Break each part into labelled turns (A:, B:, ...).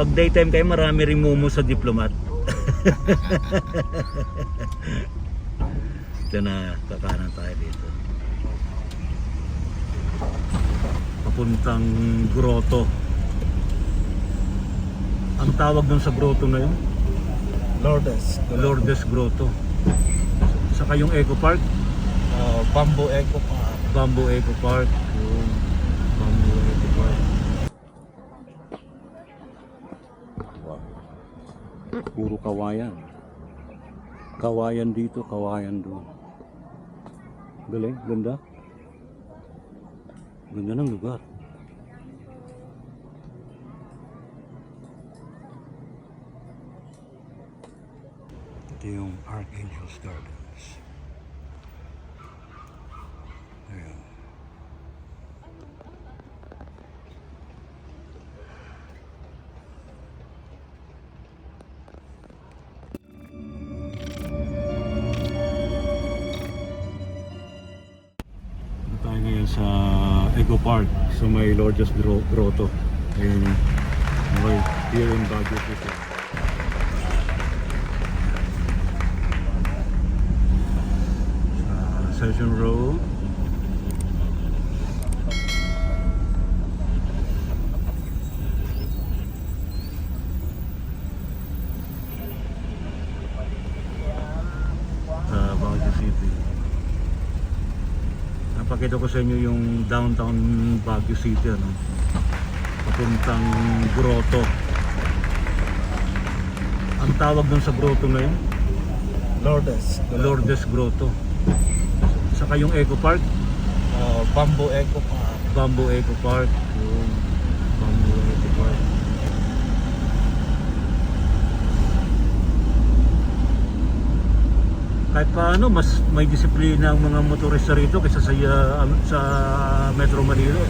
A: Pag daytime kayo, marami rin mumu sa diplomat. Ito na, kakanan tayo dito. Papuntang grotto. Ang tawag dun sa grotto na yun?
B: Lourdes.
A: Lourdes Grotto. Saka yung Eco Park,
B: Uh, Bamboo Eco pa.
A: Bamboo Eco Park. Yung Bamboo Eco Park. Wow. Puro kawayan. Kawayan dito, kawayan doon. Galing, ganda. Ganda ng lugar. Ito yung Archangel's Gardens. Sa may Lourdes Gro- Grotto. Ayun. Okay, here in Baguio City. Session Road. Napakita ko sa inyo yung downtown Baguio City ano. Papuntang grotto. Ang tawag dun sa grotto na yun,
B: Lourdes.
A: Lourdes Grotto. Saka yung Eco Park,
B: Uh, Bamboo Eco pa.
A: Bamboo Eco Park. Yung Bamboo Eco Park. Kahit paano, mas may disiplina ang mga motorista rito kaysa sa, uh, sa Metro Manila.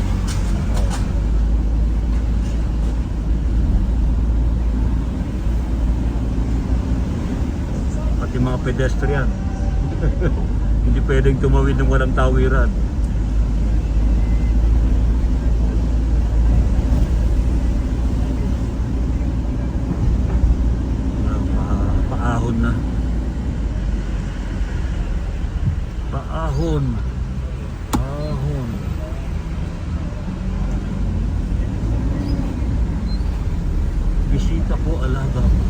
A: Pati mga pedestrian. Hindi pwedeng tumawid ng walang tawiran. Ah, pa- paahon na. Paahon. Paahon. Bisita po alaga po.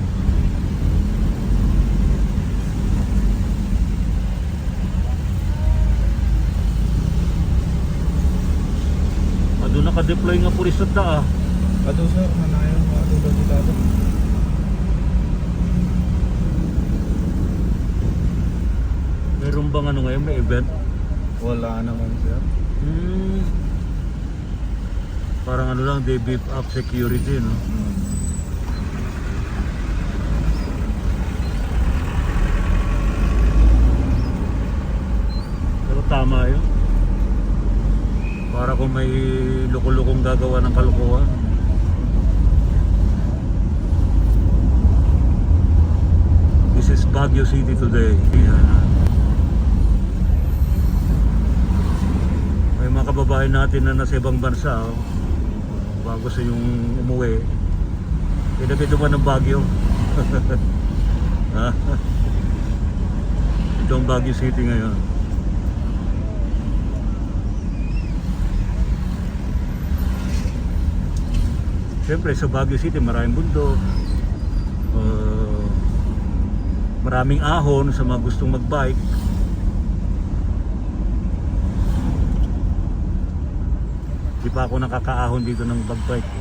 A: Doon naka-deploy nga pulis sa taa.
B: Ato sir, manayon mo ato ba dito ato?
A: Meron bang ano ngayon, may event?
B: Wala naman sir.
A: Hmm. Parang ano lang, they beef up security, no?
B: Hmm.
A: Pero tama yun. Para kung may lukulukong gagawa ng kalukuhan. This is Baguio City today. Yan. May mga kababayan natin na nasa ibang bansa. Oh. Bago sa yung umuwi. Pinagay duman ng Baguio. Ha? Ito ang Baguio City ngayon. Siyempre sa Baguio City maraming bundok. Uh, maraming ahon sa mga gustong magbike. Di pa ako nakakaahon dito ng bagbike.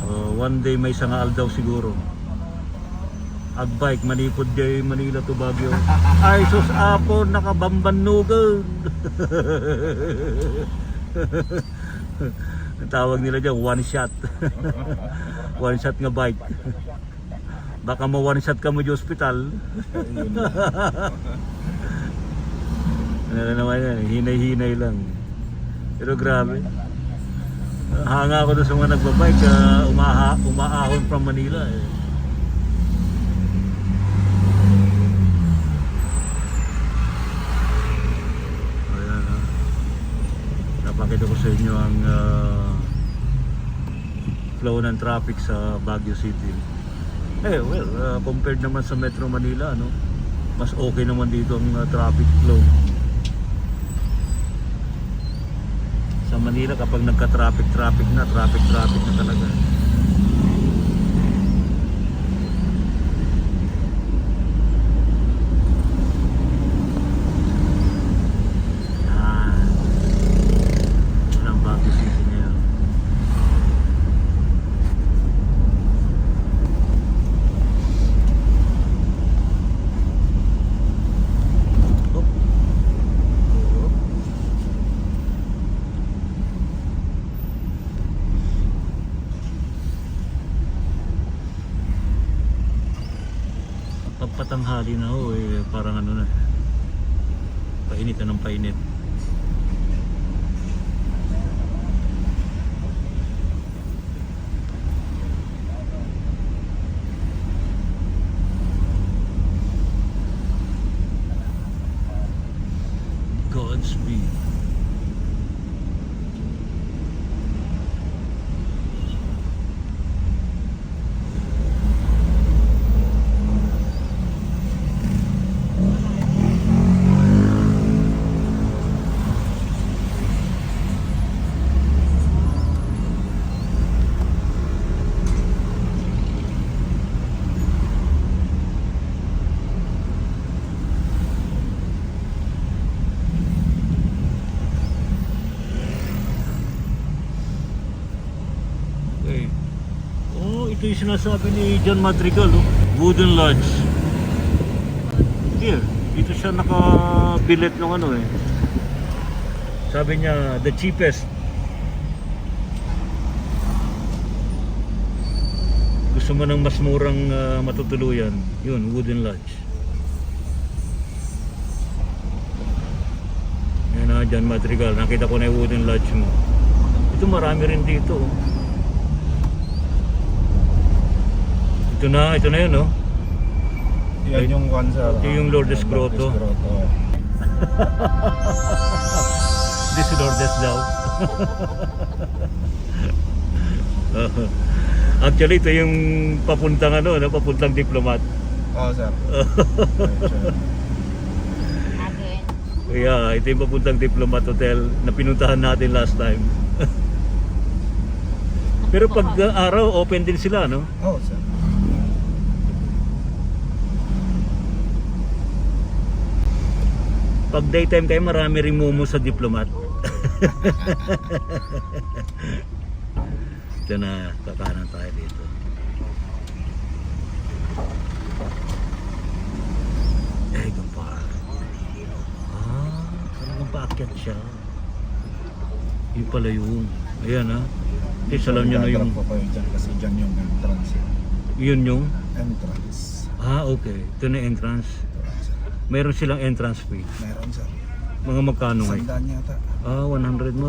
A: So, one day may sangaal daw siguro. Agbike, manipod day Manila to Baguio. Ay, sus apo, nakabambanugan. Ang tawag nila dyan, one shot. one shot nga bike. Baka ma one shot ka mo di ospital. Ano na naman yan, hinay-hinay lang. Pero grabe. Hanga ako doon sa mga nagbabike, uh, umaha, umaahon from Manila. Eh. Ayan, ah. Napakita ko sa inyo ang ah, flow ng traffic sa Baguio City. Eh, well, uh, compared naman sa Metro Manila, ano, mas okay naman dito ang uh, traffic flow. Manila, kapag nagka-traffic-traffic na, traffic-traffic na talaga. Ah, walang Baguio City ngayon. Oh. Oh. Pagpatanghali na ho eh, parang ano na. Painit na ng painit. Godspeed. Okay. Oh, ito yung sinasabi ni John Madrigal, oh. Wooden Lodge. Here, dito siya nakabilet ng ano eh. Sabi niya, the cheapest. Gusto mo ng mas murang ah, matutuluyan. Yun, Wooden Lodge. Yan na, John Madrigal. Nakita ko na yung Wooden Lodge mo. Ito marami rin dito. oh. Ito na, ito na yun, no?
B: Yan yung one sir.
A: Ito yung Lourdes Grotto.
B: Grotto.
A: This Lourdes daw. Actually, ito yung papuntang ano, no? papuntang diplomat.
B: Oo sir.
C: Again.
A: Kaya, ito yung papuntang diplomat hotel na pinuntahan natin last time. Pero pag uh, araw, open din sila, no?
B: Oo sir.
A: Pag daytime kayo, marami rin mumu sa diplomat. Ito na, kakanan tayo dito. Eh, pa. Ah, talagang paakyat siya. Yun pala yun. Ayan ha. Kasi alam nyo na yung,
B: Gagrab ko kayo dyan kasi dyan yung entrance. eh.
A: yun yung,
B: Entrance.
A: ah okay, ito na entrance. Meron silang entrance fee.
B: Meron sir.
A: Mga magkano ngayon?
B: Sandaan yata.
A: Ah, 100 mo.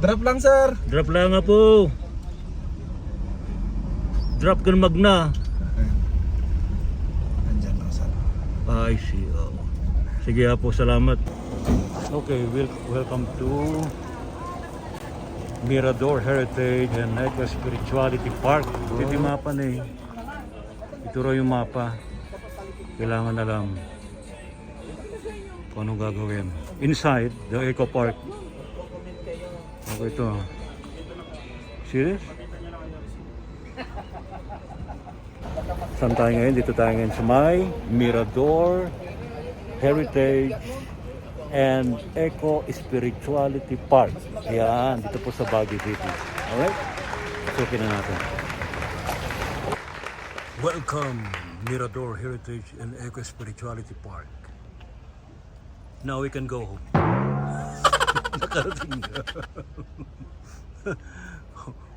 B: Drop lang sir.
A: Drop lang nga po. Drop ka na magna.
B: Ayan. Andyan lang sir.
A: Ah, I see. Oh. Sige ha po, salamat. Okay, wel- welcome to Mirador Heritage and Eco Spirituality Park. Ito yung mapa na eh. Ito raw yung mapa. Kailangan na lang kung anong gagawin. Inside the Eco Park. Okay, ito. Serious? Saan tayo ngayon? Dito tayo ngayon sa may Mirador Heritage and Eco Spirituality Park. Yan, dito po sa Baguio City. Alright? Checkin na natin. Welcome, Mirador Heritage and Eco Spirituality Park. Now we can go home. Nakarating na.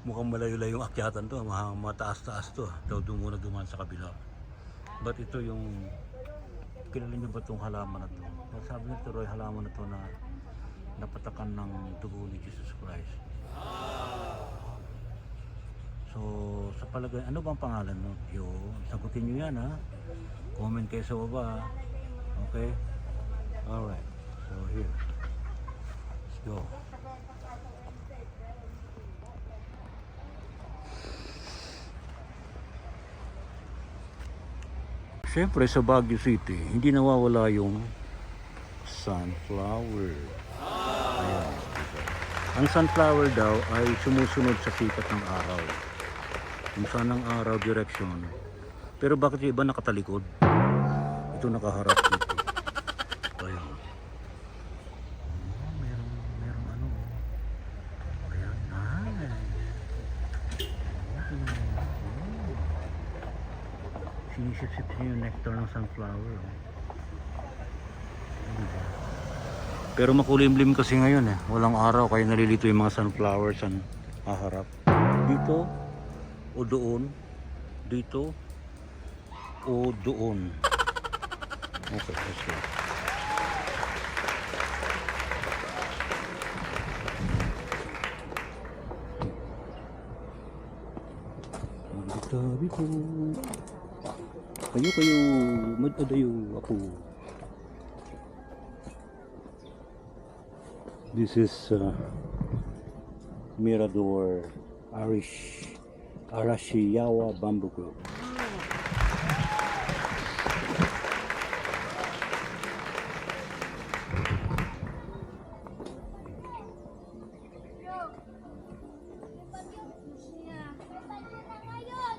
A: Mukhang malayo-layo yung akyatan to. Mataas-taas to. Daw doon muna dumaan sa kabila. But ito yung kilala niyo ba itong halaman na to? Sabi nito Roy, halaman na to na napatakan ng dugo ni Jesus Christ. So, sa palagay, ano bang pangalan mo? Yo, sagutin nyo yan ha. Comment kayo sa baba. Okay? Alright. So, here. Let's go. Siyempre sa Baguio City, hindi nawawala yung sunflower. Ayan. Ang sunflower daw ay sumusunod sa sikat ng araw. Saan ang araw direction. Pero bakit yung iba nakatalikod? Ito nakaharap dito. Ayan. Oh, meron, meron ano. Ayan. Ay. Sinisip-sip niya yung nectar ng sunflower. oh. Pero makulimlim kasi ngayon eh. Walang araw kaya nalilito yung mga sunflowers ang haharap. Dito o doon. Dito o doon. Okay, let's go. Magtabi ko. Kayo kayo, madadayo ako. This is uh, Mirador Arish Arashiyawa Bamboo Grove.
C: Bagyo na ngayon!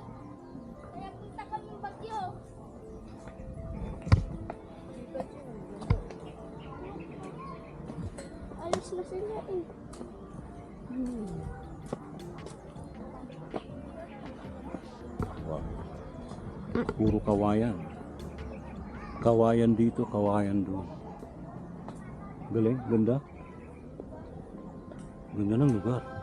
C: Kaya punta kami bagyo! Alis na sila eh.
A: Wow. Puro kawayan. Kawayan dito, kawayan doon. Galing, ganda. Ganda ng lugar.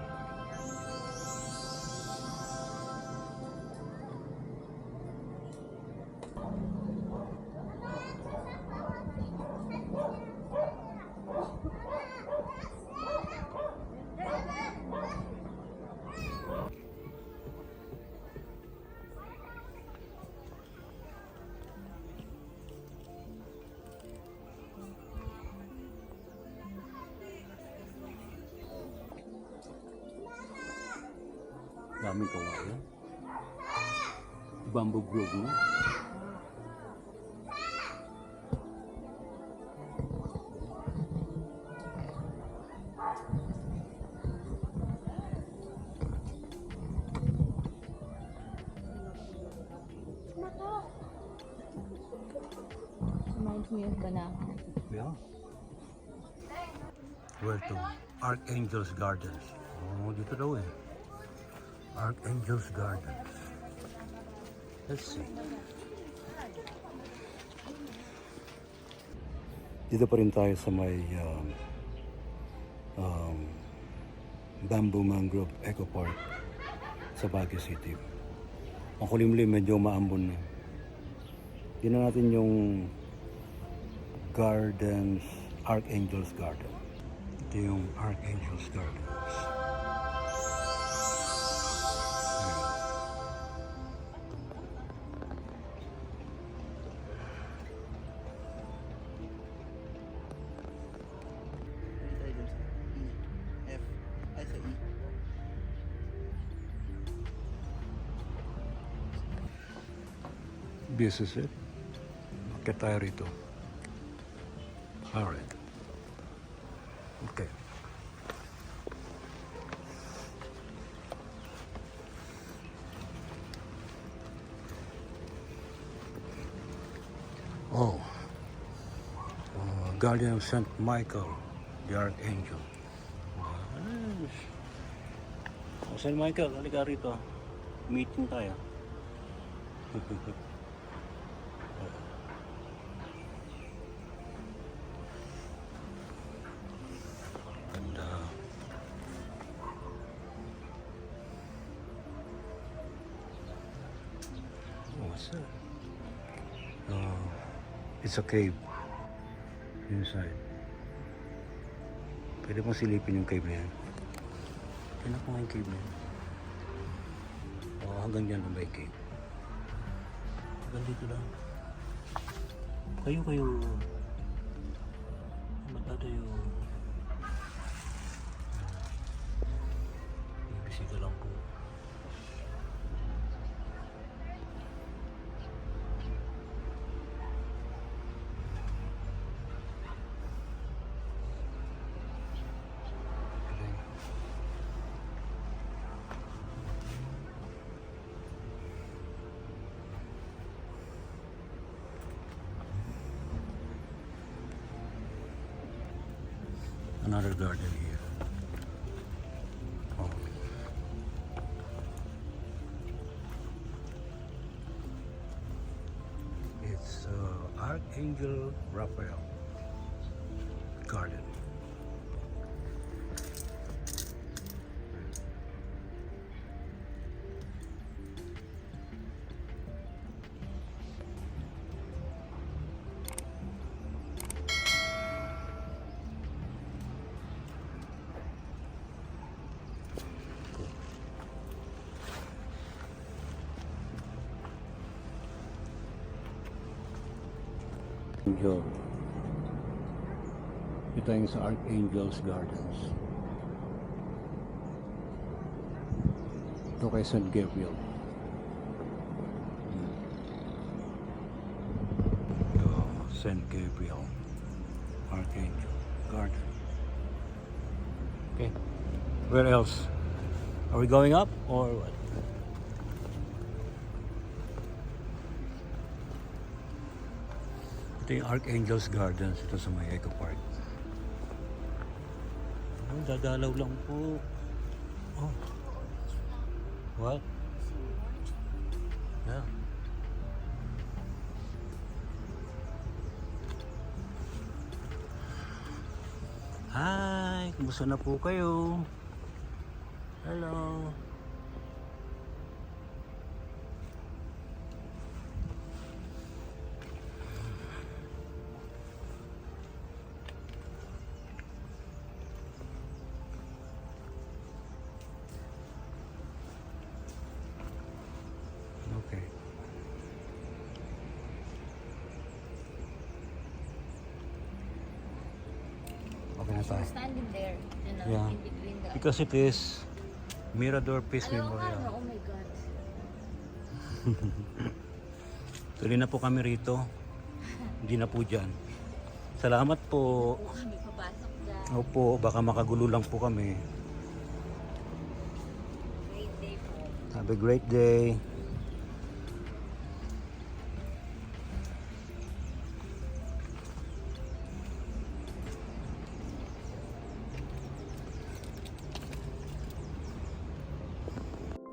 A: Daming kawayan. Bamboo grove na.
C: Mato!
D: Reminds me of Banahaw.
A: Yeah. Where to? Archangel's Gardens. Oh, dito daw eh. Archangel's Gardens. Let's see. Dito pa rin tayo sa may um, um, Bamboo Mangrove Eco Park sa Baguio City. Ang kulimlim medyo maambon na. Na natin yung Gardens, Archangel's Garden. Ito yung Archangel's Gardens. This is it. Bakit tayo rito? Alright. Okay. Oh. Uh, Guardian of St. Michael, the Archangel. Nice. Oh, St. Michael, halika rito. Meeting tayo. oh, what's that? Uh, it's a cave inside. Pwede mong silipin yung cave na yan. Tingnan ko yung cave na yan. Oh, hanggang dyan lang ba yung cave? Hanggang dito lang. Kayo kayo. Matatayo. Another garden here. Oh. It's uh, Archangel Raphael Angel. Ito yung sa Archangel's Gardens. Ito kay. Gabriel. Ito. Gabriel. Archangel Garden. Okay. Where else? Are we going up or what? Ito yung Archangel's Gardens ito sa may Eco Park. Oh, dadalaw lang po. Oh. What? Yeah. Hi! Kumusta na po kayo? Hello!
D: Standing there, you know,
A: Yeah.
D: in between the...
A: Because it is Mirador Peace
D: Alam mo nga,
A: Memorial.
D: no? oh my God.
A: Tuloy na po kami rito. Hindi na po dyan. Salamat po.
D: Po kami papasok dyan.
A: Opo, baka makagulo lang po kami.
D: Great day po.
A: Have a great day.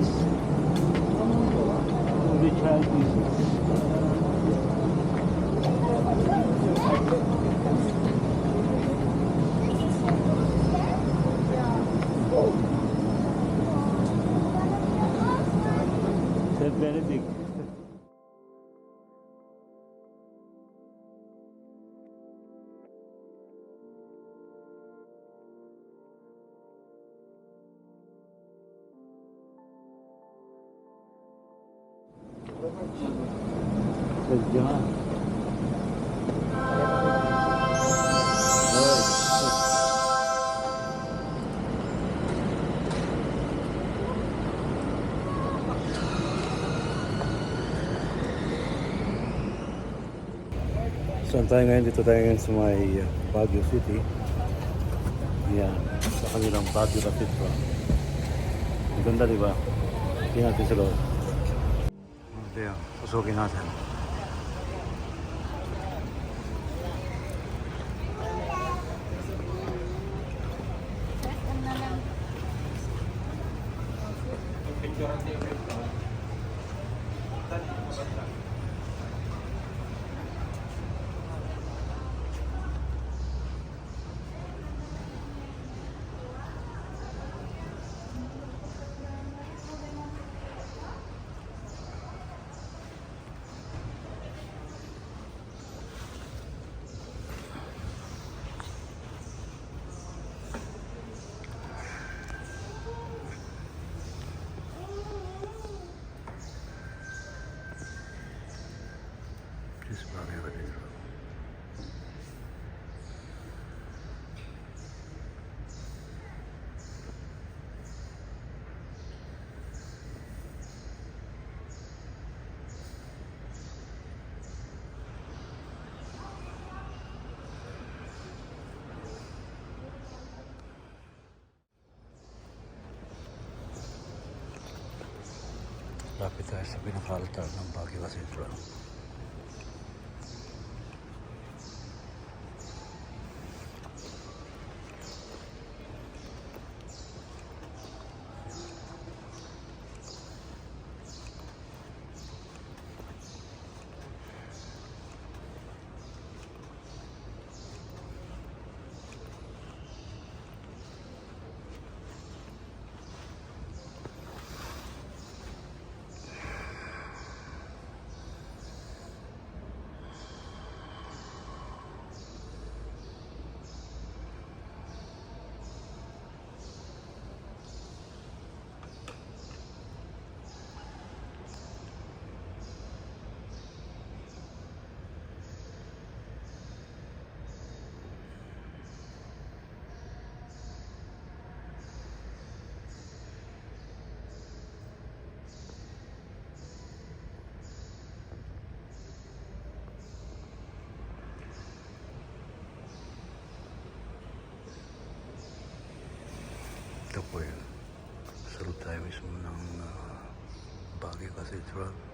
A: this. The child is. Saan tayo ngayon? Dito tayo ngayon sa may uh, Baguio City. Yan. Sa kanilang Baguio Cathedral. Ang ganda, di ba? Tingnan natin sa loob. Ito yun. Pusukin natin. Tayo sa pinaka-altar ng Baguio Cathedral. Ito po yun. Sarap tayo mismo